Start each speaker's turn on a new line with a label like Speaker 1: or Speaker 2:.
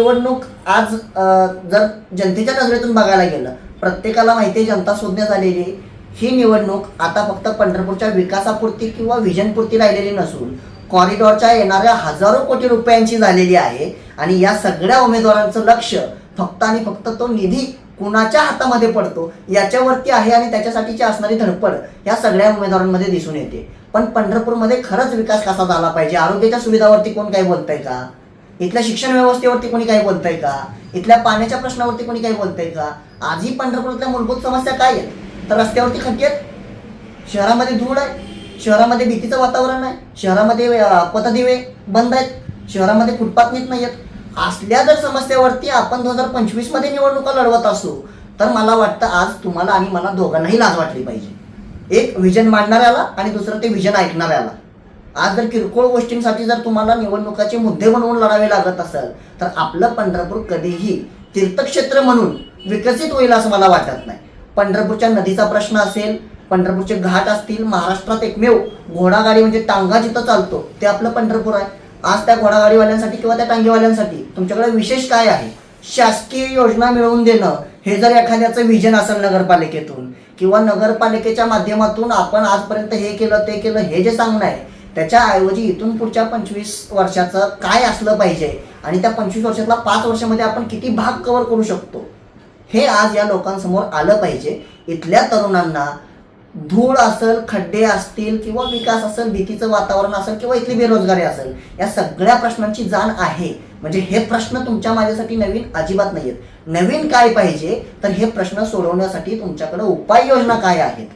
Speaker 1: निवडणूक आज जर जनतेच्या नजरेतून बघायला गेलं प्रत्येकाला माहिती आहे जनता शोधण्यात आलेली ही निवडणूक आता फक्त पंढरपूरच्या विकासापुरती किंवा व्हिजनपुरती राहिलेली नसून कॉरिडॉरच्या येणाऱ्या हजारो कोटी रुपयांची झालेली आहे. आणि या सगळ्या उमेदवारांचं लक्ष फक्त आणि फक्त तो निधी कुणाच्या हातामध्ये पडतो याच्यावरती आहे आणि त्याच्यासाठीची असणारी धडपड या सगळ्या उमेदवारांमध्ये दिसून येते. पण पंढरपूरमध्ये खरंच विकास कसा झाला पाहिजे? आरोग्याच्या सुविधावरती कोण काही बोलतंय का? इथल्या शिक्षण व्यवस्थेवरती कोणी काही बोलतंय का? इथल्या पाण्याच्या प्रश्नावरती कोणी काही बोलतंय का? आजही पंढरपूरातल्या मूलभूत समस्या काय आहेत? तर रस्त्यावरती खड्डे आहेत? शहरामध्ये धूळ आहे? शहरामध्ये भीतीचं वातावरण आहे? शहरामध्ये अं, पथदिवे बंद आहेत? शहरामध्ये फुटपाथ नेत नाही आहेत? असल्या जर समस्यावरती आपण दोन हजार पंचवीसमध्ये निवडणुका लढवत असू तर मला वाटतं आज तुम्हाला आणि मला दोघांनाही लाज वाटली पाहिजे. एक विजन मांडणाऱ्याला आणि दुसरं ते विजन ऐकणाऱ्याला. आज जर किरकोळ गोष्टींसाठी जर तुम्हाला निवडणुकाचे मुद्दे बनवून लढावे लागत असेल तर आपलं पंढरपूर कधीही तीर्थक्षेत्र म्हणून विकसित होईल असं मला वाटत नाही. पंढरपूरच्या नदीचा प्रश्न असेल पंढरपूरचे घाट असतील महाराष्ट्रात एकमेव घोडागाडी म्हणजे टांगा जिथं चालतो ते आपलं पंढरपूर आहे. आज त्या घोडागाडीवाल्यांसाठी किंवा त्या टांगेवाल्यांसाठी तुमच्याकडे विशेष काय आहे? शासकीय योजना मिळवून देणं हे जर एखाद्याचं विजन असेल नगरपालिकेतून किंवा नगरपालिकेच्या माध्यमातून आपण आजपर्यंत हे केलं ते केलं हे जे सांगणं आहे त्याच्याऐवजी इथून पुढच्या पंचवीस वर्षाचं काय असलं पाहिजे? आणि त्या पंचवीस वर्षातला पाच वर्षामध्ये आपण किती भाग कव्हर करू शकतो? हे आज या लोकांसमोर आलं पाहिजे. इथल्या तरुणांना धूळ असेल खड्डे असतील किंवा विकास असेल भीतीचं वातावरण असेल किंवा इथली बेरोजगारी असेल या सगळ्या प्रश्नांची जाण आहे. म्हणजे हे प्रश्न तुमच्या माझ्यासाठी नवीन अजिबात नाहीयेत. नवीन काय पाहिजे? तर हे प्रश्न सोडवण्यासाठी तुमच्याकडे उपाययोजना काय आहेत?